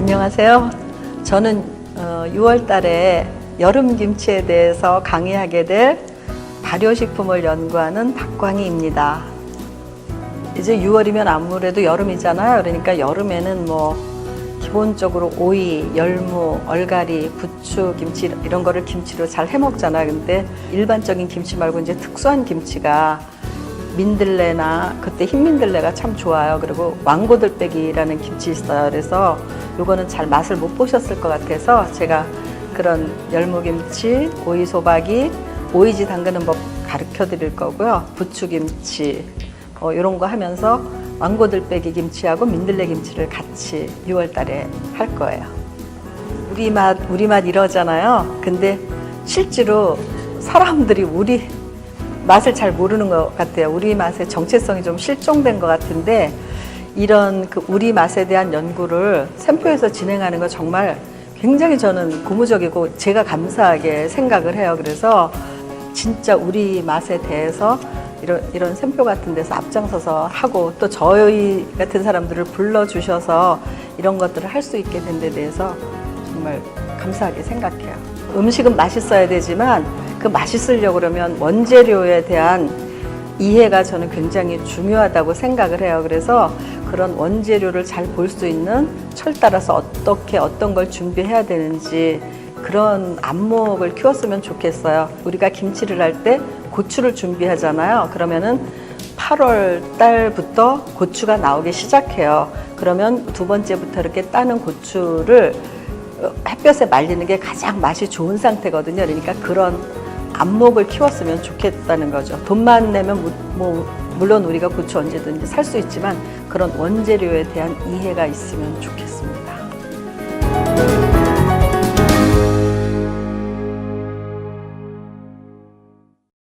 안녕하세요. 저는 6월 달에 여름 김치에 대해서 강의하게 될 발효식품을 연구하는 박광희입니다. 이제 6월이면 아무래도 여름이잖아요. 그러니까 여름에는 뭐 기본적으로 오이, 열무, 얼갈이, 부추, 김치 이런 거를 김치로 잘 해 먹잖아요. 근데 일반적인 김치 말고 이제 특수한 김치가 민들레나 그때 흰 민들레가 참 좋아요. 그리고 왕고들빼기라는 김치 있어요. 그래서 요거는 잘 맛을 못 보셨을 것 같아서 제가 그런 열무김치, 오이소박이, 오이지 담그는 법 가르쳐 드릴 거고요. 부추김치 어, 이런 거 하면서 왕고들빼기 김치하고 민들레 김치를 같이 6월 달에 할 거예요. 우리 맛, 우리 맛 이러잖아요. 근데 실제로 사람들이 우리 맛을 잘 모르는 것 같아요. 우리 맛의 정체성이 좀 실종된 것 같은데 이런 그 우리 맛에 대한 연구를 샘표에서 진행하는 거 정말 굉장히 저는 고무적이고 제가 감사하게 생각을 해요. 그래서 진짜 우리 맛에 대해서 이런 이런 샘표 같은 데서 앞장서서 하고 또 저희 같은 사람들을 불러주셔서 이런 것들을 할 수 있게 된 데 대해서 정말 감사하게 생각해요. 음식은 맛있어야 되지만 그 맛있으려고 그러면 원재료에 대한 이해가 저는 굉장히 중요하다고 생각을 해요. 그래서 그런 원재료를 잘 볼 수 있는 철 따라서 어떻게 어떤 걸 준비해야 되는지 그런 안목을 키웠으면 좋겠어요. 우리가 김치를 할 때 고추를 준비하잖아요. 그러면은 8월 달부터 고추가 나오기 시작해요. 그러면 두 번째부터 이렇게 따는 고추를 어, 햇볕에 말리는 게 가장 맛이 좋은 상태거든요. 그러니까 그런 안목을 키웠으면 좋겠다는 거죠. 돈만 내면 무- 뭐 물론 우리가 고추 언제든지 살 수 있지만 그런 원재료에 대한 이해가 있으면 좋겠습니다.